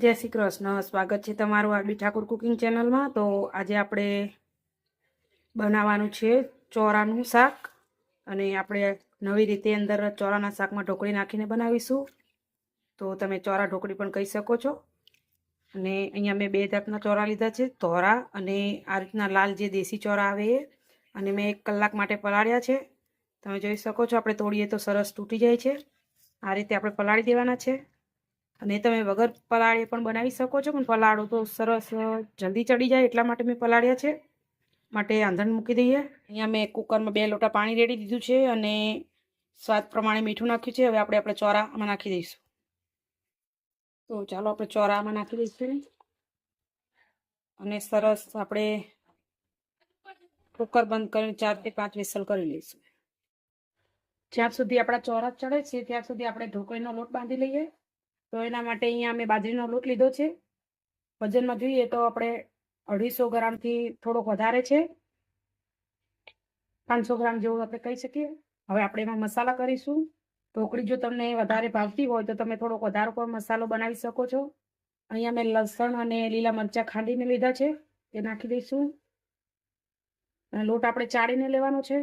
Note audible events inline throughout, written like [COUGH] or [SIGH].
જય શ્રી કૃષ્ણ. સ્વાગત છે તમારું આરબી ઠાકુર કુકિંગ ચેનલમાં. તો આજે આપણે બનાવવાનું છે ચોરાનું શાક. અને આપણે નવી રીતે અંદર ચોરાના શાકમાં ઢોકળી નાખીને બનાવીશું. તો તમે ચોરા ઢોકળી પણ કહી શકો છો. અને અહીંયા મેં બે જાતના ચોરા લીધા છે, ધોરા અને આ રીતના લાલ જે દેશી ચોરા આવે એ. અને મેં એક કલાક માટે પલાળ્યા છે. તમે જોઈ શકો છો, આપણે તોડીએ તો સરસ તૂટી જાય છે. આ રીતે આપણે પલાળી દેવાના છે. અને તમે વગર પલાળે પણ બનાવી શકો છો, પણ પલાળો તો સરસ જલ્દી ચડી જાય એટલા માટે મેં પલાળ્યા છે. માટે આંધણ મૂકી દઈએ. અહીંયા મેં કુકરમાં બે લોટા પાણી રેડી દીધું છે અને સ્વાદ પ્રમાણે મીઠું નાખ્યું છે. હવે આપણે આપણે ચોરામાં નાખી દઈશું. તો ચાલો આપણે ચોરામાં નાખી દઈશું. અને સરસ આપણે કુકર બંધ કરીને ચારથી પાંચ વિસલ કરી લઈશું. જ્યાં સુધી આપણા ચોરા ચડે છે, ત્યાં સુધી આપણે ઢોકળીનો લોટ બાંધી લઈએ. તો એના માટે અહીંયા અમે બાજરીનો લોટ લીધો છે. વજનમાં જોઈએ તો આપણે અઢીસો ગ્રામથી થોડોક વધારે છે. પાંચસો ગ્રામ જેવું આપણે કહી શકીએ. હવે આપણે એમાં મસાલા કરીશું. ઢોકળી જો તમને વધારે ભાવતી હોય તો તમે થોડોક વધારો પણ મસાલો બનાવી શકો છો. અહીંયા મેં લસણ અને લીલા મરચાં ખાંડીને લીધા છે. તે નાખી દઈશું. અને લોટ આપણે ચાળીને લેવાનો છે.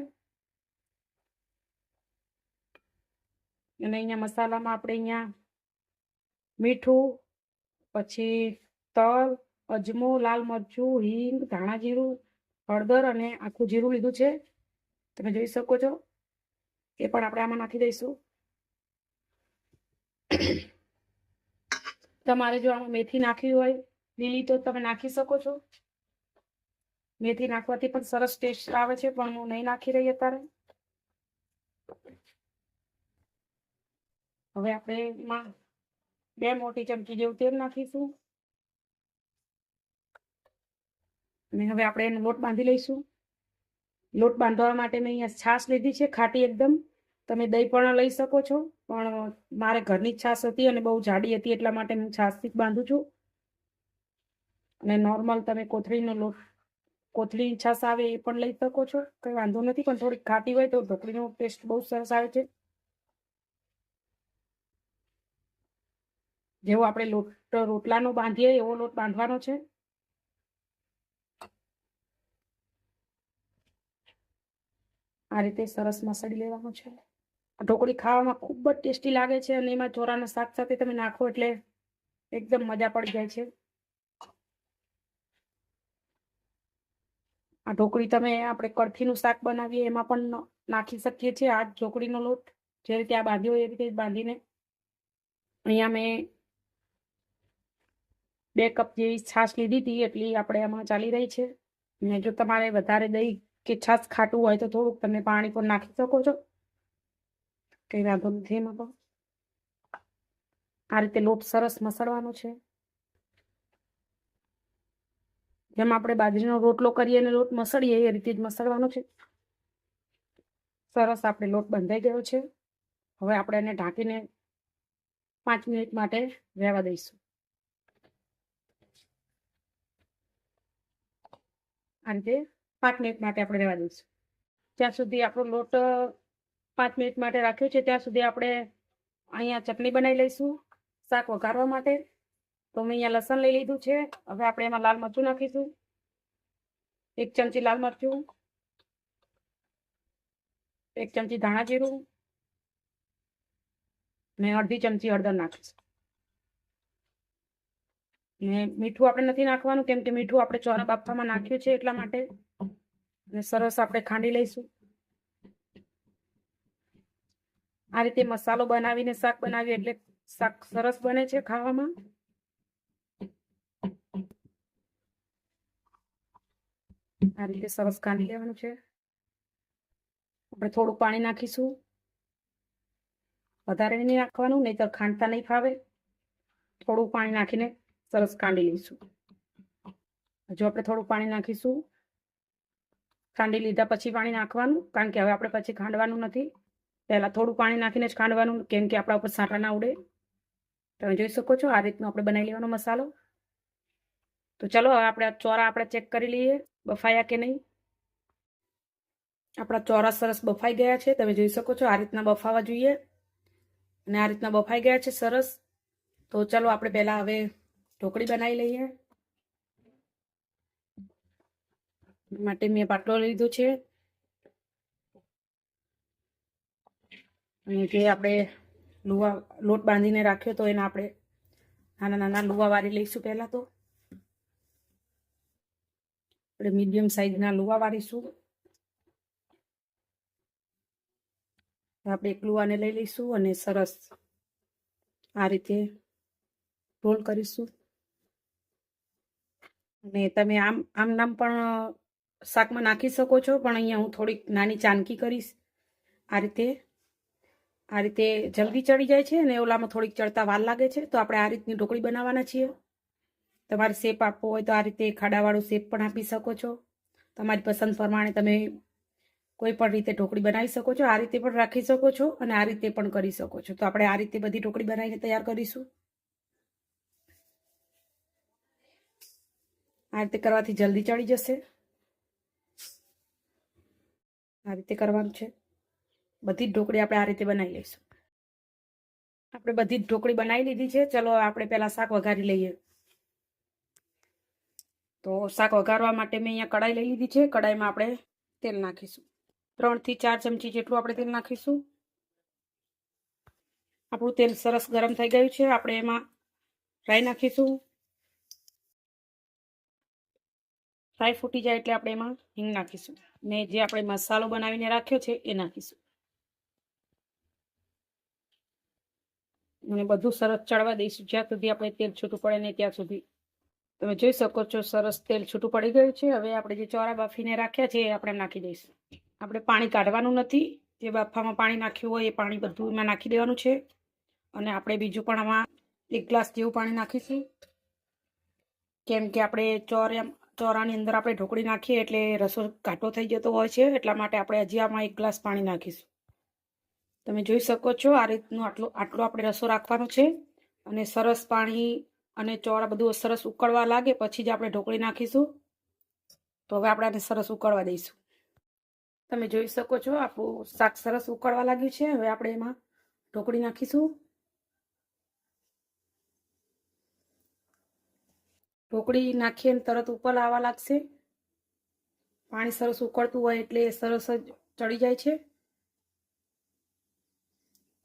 અને અહીંયા મસાલામાં આપણે અહીંયા મીઠું, પછી તલ, અજમો, લાલ મરચું, હિંગ, ધાણા જીરું, હળદર અને આખું જીરું લીધું છે. તમે જોઈ શકો છો. એ પણ આપણે આમાં નાખી દઈશું. [COUGHS] તમારે જો આમાં મેથી નાખવી હોય, લીલી તો તમે નાખી શકો છો. મેથી નાખવાથી પણ સરસ ટેસ્ટ આવે છે, પણ હું નહીં નાખી રહી અત્યારે. હવે આપણે એમાં બે મોટી ચમચી જેવું તેલ નાખીશું. અને હવે આપણે એનો લોટ બાંધી લઈશું. લોટ બાંધવા માટે મેં અહીંયા છાશ લીધી છે, ખાટી એકદમ. તમે દહીં પણ લઈ શકો છો, પણ મારે ઘરની છાશ હતી અને બહુ જાડી હતી, એટલા માટે હું છાશથી બાંધું છું. અને નોર્મલ તમે કોથળીનો લોટ, કોથળીની છાશ આવે એ પણ લઈ શકો છો, કંઈ વાંધો નથી, પણ થોડીક ખાટી હોય તો ઢોકળીનો ટેસ્ટ બહુ સરસ આવે છે. જેવો આપણે લોટ, રોટલાનો બાંધીએ, એવો લોટ બાંધવાનો છે. આ રીતે સરસ મસળી લેવાનું છે. ઢોકળી ખાવામાં ખૂબ જ ટેસ્ટી લાગે છે અને એમાં ચોરાના શાક સાથે તમે નાખો એટલે એકદમ મજા પડી જાય છે. આ ઢોકળી તમે આપણે કળથીનું શાક બનાવીએ એમાં પણ નાખી શકીએ છીએ. આ ઢોકળીનો લોટ, જે રીતે આ બાંધ્યો એ રીતે બાંધીને. અહીંયા મેં બે કપ જેવી છાશ લીધી હતી એટલી આપણે એમાં ચાલી રહી છે. ને જો તમારે વધારે દહીં કે છાશ ખાટું હોય તો થોડુંક તમે પાણી પણ નાખી શકો છો. કંઈ વાંધો નથી એમાં પણ. આ રીતે લોટ સરસ મસળવાનો છે. જેમ આપણે બાજરીનો રોટલો કરીએ અને લોટ મસળીએ, એ રીતે જ મસળવાનો છે. સરસ આપણે લોટ બંધાઈ ગયો છે. હવે આપણે એને ઢાંકીને પાંચ મિનિટ માટે રહેવા દઈશું. આ તે પાંચ મિનિટ માટે આપણે રહેવા દઈશું. ત્યાં સુધી આપણો લોટ પાંચ મિનિટ માટે રાખ્યો છે, ત્યાં સુધી આપણે અહીંયા ચટણી બનાવી લઈશું, શાક વઘારવા માટે. તો મેં અહીંયા લસણ લઈ લીધું છે. હવે આપણે એમાં લાલ મરચું નાખીશું. એક ચમચી લાલ મરચું, એક ચમચી ધાણા જીરું, ને અડધી ચમચી હળદર નાખીશું. ને મીઠું આપણે નથી નાખવાનું, કેમ કે મીઠું આપણે ચોરા બાફવામાં નાખ્યું છે એટલા માટે. ને સરસ આપણે ખાંડી લઈશું. આ રીતે મસાલો બનાવીને શાક બનાવીએ એટલે શાક સરસ બને છે ખાવામાં. આ રીતે સરસ ખાંડી લેવાનું છે. આપણે થોડું પાણી નાખીશું. વધારે નહીં નાખવાનું નહીં તો ખાંડતા નહીં ફાવે. થોડું પાણી નાખીને સરસ કાંડી લઈશું. હજુ આપણે થોડું પાણી નાખીશું. ખાંડી લીધા પછી પાણી નાખવાનું, કારણ કે હવે આપણે પછી ખાંડવાનું નથી. પહેલાં થોડું પાણી નાખીને જ ખાંડવાનું, કેમ કે આપણા ઉપર સાંટા ના ઉડે. તમે જોઈ શકો છો, આ રીતનો આપણે બનાવી લેવાનો મસાલો. તો ચલો, હવે આપણે ચોરા આપણે ચેક કરી લઈએ, બફાયા કે નહીં. આપણા ચોરા સરસ બફાઈ ગયા છે, તમે જોઈ શકો છો, આ રીતના બફાવા જોઈએ. અને આ રીતના બફાઈ ગયા છે, સરસ. તો ચલો, આપણે પહેલાં હવે ઢોકળી બનાવી લઈએ. માટે મેં પાટલો લીધો છે. જે આપણે લુવા, લોટ બાંધીને રાખ્યો તો એને આપણે નાના નાના લુવા વાળી લઈશું પહેલાં તો. આપણે મીડિયમ સાઈઝના લુવા વાળીશું આપણે એક લુવાને લઈ લઈશું અને સરસ આ રીતે રોલ કરીશું. અને તમે આમ આમ નામ પણ શાકમાં નાખી શકો છો, પણ અહીંયા હું થોડીક નાની ચાનકી કરીશ. આ રીતે આ રીતે જલ્દી ચડી જાય છે અને ઓલામાં થોડીક ચડતા વાર લાગે છે, તો આપણે આ રીતની ઢોકળી બનાવવાના છીએ. તમારે શેપ આપવો હોય તો આ રીતે ખાડાવાળો શેપ પણ આપી શકો છો. તમારી પસંદ પ્રમાણે તમે કોઈ પણ રીતે ઢોકળી બનાવી શકો છો. આ રીતે પણ રાખી શકો છો અને આ રીતે પણ કરી શકો છો. તો આપણે આ રીતે બધી ઢોકળી બનાવીને તૈયાર કરીશું. આ રીતે કરવાથી જલ્દી ચડી જશે. આ રીતે કરવાનું છે. બધી જ ઢોકળી આપણે આ રીતે બનાવી લઈશું. આપણે બધી જ ઢોકળી બનાવી લીધી છે. ચલો આપણે પહેલાં શાક વઘારી લઈએ. તો શાક વઘારવા માટે મેં અહીંયા કડાઈ લઈ લીધી છે. કડાઈમાં આપણે તેલ નાખીશું. ત્રણથી ચાર ચમચી જેટલું આપણે તેલ નાખીશું. આપણું તેલ સરસ ગરમ થઈ ગયું છે. આપણે એમાં રાઈ નાખીશું. રાઈ ફૂટી જાય એટલે આપણે એમાં હિંગ નાખીશું. ને જે આપણે મસાલો બનાવીને રાખ્યો છે એ નાખીશું. અને બધું સરસ ચડવા દઈશું. જ્યાં સુધી આપણે તેલ છૂટું પડે નહીં ત્યાં સુધી. તમે જોઈ શકો છો સરસ તેલ છૂટું પડી ગયું છે. હવે આપણે જે ચોરા બાફીને રાખ્યા છે એ આપણે નાખી દઈશું. આપણે પાણી કાઢવાનું નથી. જે બાફામાં પાણી નાખ્યું હોય એ પાણી બધું એમાં નાખી દેવાનું છે. અને આપણે બીજું પણ આમાં એક ગ્લાસ જેવું પાણી નાખીશું. કેમ કે આપણે ચોરા ચોરાની અંદર આપણે ઢોકળી નાખીએ એટલે રસો ઘાટો થઈ જતો હોય છે, એટલા માટે આપણે હજી આમાં એક ગ્લાસ પાણી નાખીશું. તમે જોઈ શકો છો આ રીતનું આટલો આટલો આપણે રસો રાખવાનો છે અને સરસ પાણી અને ચોરા બધું સરસ ઉકળવા લાગે પછી જ આપણે ઢોકળી નાખીશું. તો હવે આપણે આને સરસ ઉકળવા દઈશું. તમે જોઈ શકો છો આપણું શાક સરસ ઉકળવા લાગ્યું છે, હવે આપણે એમાં ઢોકળી નાખીશું. ઢોકળી નાખીએ ને તરત ઉપર આવવા લાગશે. પાણી સરસ ઉકળતું હોય એટલે સરસ જ ચડી જાય છે.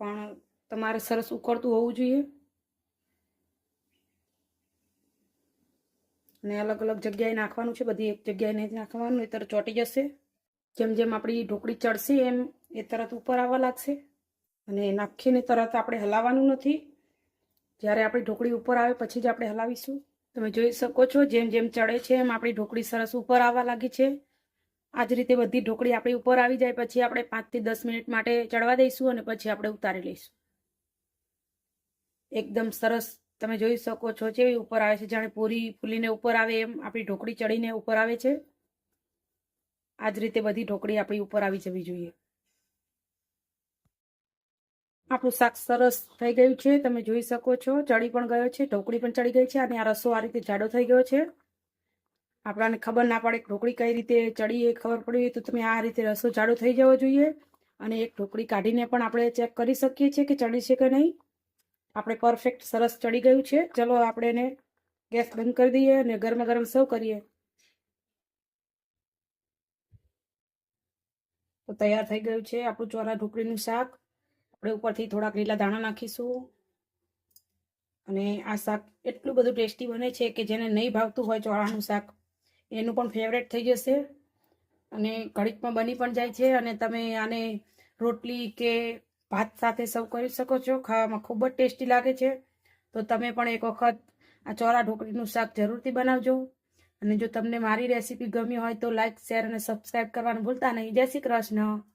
પણ તમારે સરસ ઉકળતું હોવું જોઈએ. અને અલગ અલગ જગ્યાએ નાખવાનું છે, બધી એક જગ્યાએ નહીં નાખવાનું એ તરત ચોંટી જશે. જેમ જેમ આપણી ઢોકળી ચડશે, એમ એ તરત ઉપર આવવા લાગશે. અને નાખીને તરત આપણે હલાવવાનું નથી. જ્યારે આપણી ઢોકળી ઉપર આવે, પછી જ આપણે હલાવીશું. તમે જોઈ શકો છો, જેમ જેમ ચડે છે, એમ આપણી ઢોકળી સરસ ઉપર આવવા લાગી છે. આ જ રીતે બધી ઢોકળી આપણી ઉપર આવી જાય, પછી આપણે પાંચથી દસ મિનિટ માટે ચડવા દઈશું અને પછી આપણે ઉતારી લઈશું. એકદમ સરસ, તમે જોઈ શકો છો, જેવી ઉપર આવે છે, જાણે પૂરી ફૂલીને ઉપર આવે એમ આપણી ઢોકળી ચડીને ઉપર આવે છે. આ જ રીતે બધી ઢોકળી આપણી ઉપર આવી જવી જોઈએ. આપણું શાક સરસ થઈ ગયું છે, તમે જોઈ શકો છો. ચડી પણ ગયો છે, ઢોકળી પણ ચડી ગઈ છે અને આ રસો આ રીતે જાડો થઈ ગયો છે. આપણાને ખબર ના પડે ઢોકળી કઈ રીતે ચડી એ ખબર પડી તો તમે આ રીતે રસો જાડો થઈ જવો જોઈએ. અને એક ઢોકળી કાઢીને પણ આપણે ચેક કરી શકીએ છીએ કે ચડી છે કે નહીં. આપણે પરફેક્ટ સરસ ચડી ગયું છે. ચલો આપણે એને ગેસ બંધ કરી દઈએ અને ગરમા ગરમ સર્વ કરીએ. તો તૈયાર થઈ ગયું છે આપણું ચોરા ઢોકળીનું શાક. આપણે ઉપરથી થોડાક લીલા દાણા નાખીશું. અને આ શાક એટલું બધું ટેસ્ટી બને છે કે જેને નહીં ભાવતું હોય ચોળાનું શાક, એનું પણ ફેવરેટ થઈ જશે. અને ઘડીકમાં બની પણ જાય છે અને તમે આને રોટલી કે ભાત સાથે સર્વ કરી શકો છો. ખાવામાં ખૂબ જ ટેસ્ટી લાગે છે. તો તમે પણ એક વખત આ ચોરા ઢોકળીનું શાક જરૂરથી બનાવજો. અને જો તમને મારી રેસીપી ગમી હોય તો લાઈક શેર અને સબસ્ક્રાઈબ કરવાનું ભૂલતા નહીં. જય શ્રી કૃષ્ણ.